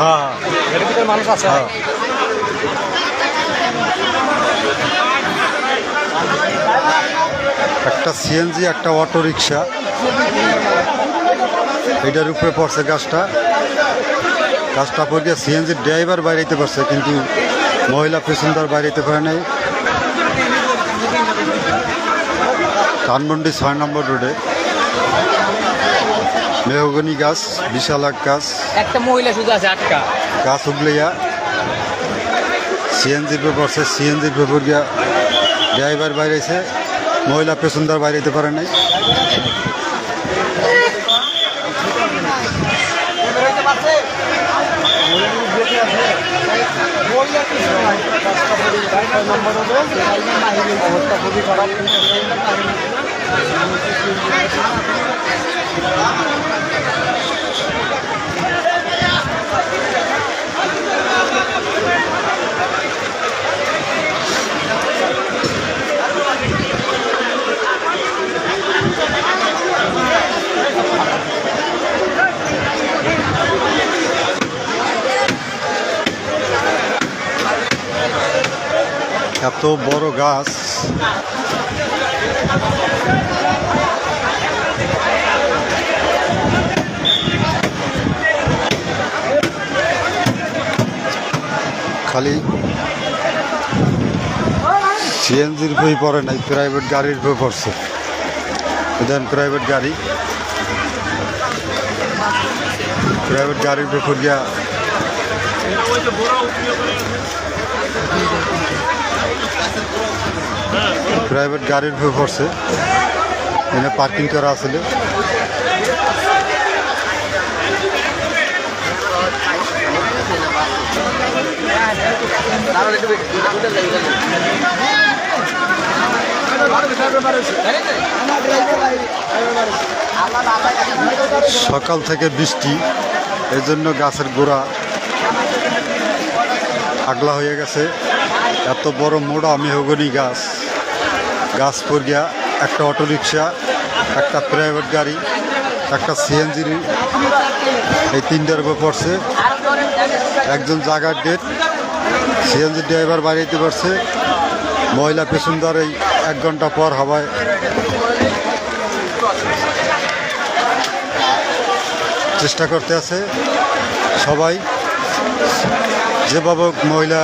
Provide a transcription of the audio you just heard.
হ্যাঁ। এর ভিতরে মানুষ আছে। একটা সিএনজি একটা অটো রিক্সা এটার উপরে পড়ছে গাছটা। গাছটা পড়ে সিএনজির ড্রাইভার বাইরেতে পারছে কিন্তু মহিলা পেসেঞ্জার বাইরেতে পারে নাই। ধানমন্ডি ছয় নম্বর রোডে। মেহগনি গাছ বিশাল এক গাছ। একটা মহিলা শুধু আছে আটকা। গাছ উগলিয়া সিএনজির পেপার পড়ছে সিএনজির পেপার গিয়া ড্রাইভার বাইরেছে। মহিলা পেসেঞ্জার বাইরেতে পারে নাই। অবস্থা খুবই খারাপ এত বড় গাছ। খালি সিএনজির বই পড়ে নাই প্রাইভেট গাড়ির বই পড়ছে। দেন প্রাইভেট গাড়ি। প্রাইভেট গাড়ির বই পড়িয়া প্রাইভেট গাড়ির বই পড়ছে এখানে পার্কিং করা আছিল সকাল থেকে বৃষ্টি এই জন্য গাছের গোড়া আগলা হয়ে গেছে। এত বড় মোড়া মেহগনি গাছ। গাছ পড়িয়া একটা অটো রিক্সা একটা প্রাইভেট গাড়ি, একটা সিএনজি এই তিনটার উপর পড়ছে। একজন জাগার ডেট সিএনজি ড্রাইভার বাড়িতে পারছে মহিলা পেসেঞ্জার এই এক ঘণ্টা পর হওয়ায়। চেষ্টা করতে আছে সবাই। যেভাবে মহিলা